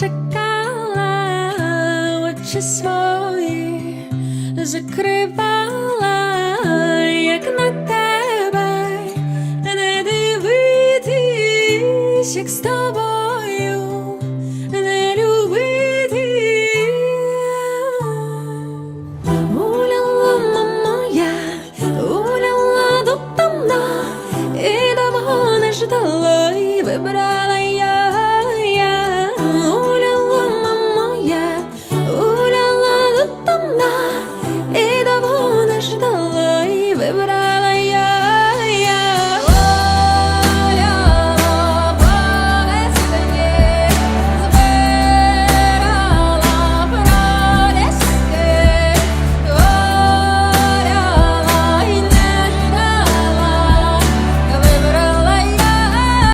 чекала очі свої, закривала, як на тебе, не дивитись, як з тобою, не любити. Гуляла мама я, гуляла до давно і давно не ждала.